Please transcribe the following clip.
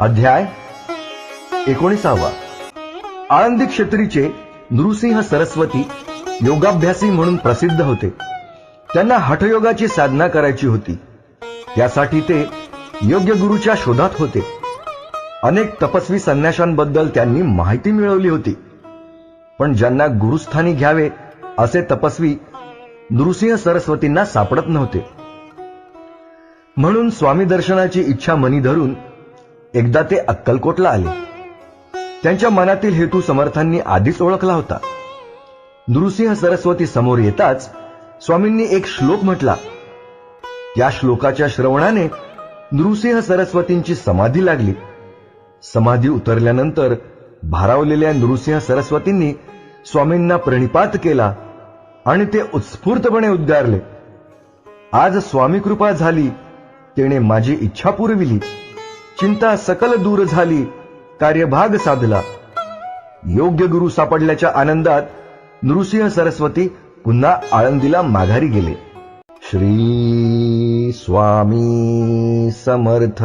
अध्याय एकोणीसावा. आळंदी क्षेत्रीचे नृसिंह सरस्वती योगाभ्यासी म्हणून प्रसिद्ध होते. त्यांना हठयोगाची साधना करायची होती. त्यासाठी ते योग्य गुरुच्या शोधात होते. अनेक तपस्वी संन्याशांबद्दल त्यांनी माहिती मिळवली होती. पण ज्यांना गुरुस्थानी घ्यावे असे तपस्वी नृसिंह सरस्वतींना सापडत नव्हते. म्हणून स्वामी दर्शनाची इच्छा मनी धरून एकदा ते अक्कलकोटला आले. त्यांच्या मनातील हेतू समर्थांनी आधीच ओळखला होता. नृसिंह सरस्वती समोर येताच स्वामींनी एक श्लोक म्हटला. त्या श्लोकाच्या श्रवणाने नृसिंह सरस्वतींची समाधी लागली. समाधी उतरल्यानंतर भारावलेल्या नृसिंह सरस्वतींनी स्वामींना प्रणिपात केला आणि ते उत्स्फूर्तपणे उद्गारले. आज स्वामी कृपा झाली तेने माझी इच्छा पुरविली. चिंता सकल दूर झाली. कार्यभाग साधला. योग्य गुरु सापडल्याच्या आनंदात नृसिंह सरस्वती पुन्हा आळंदीला माघारी गेले. श्री स्वामी समर्थ.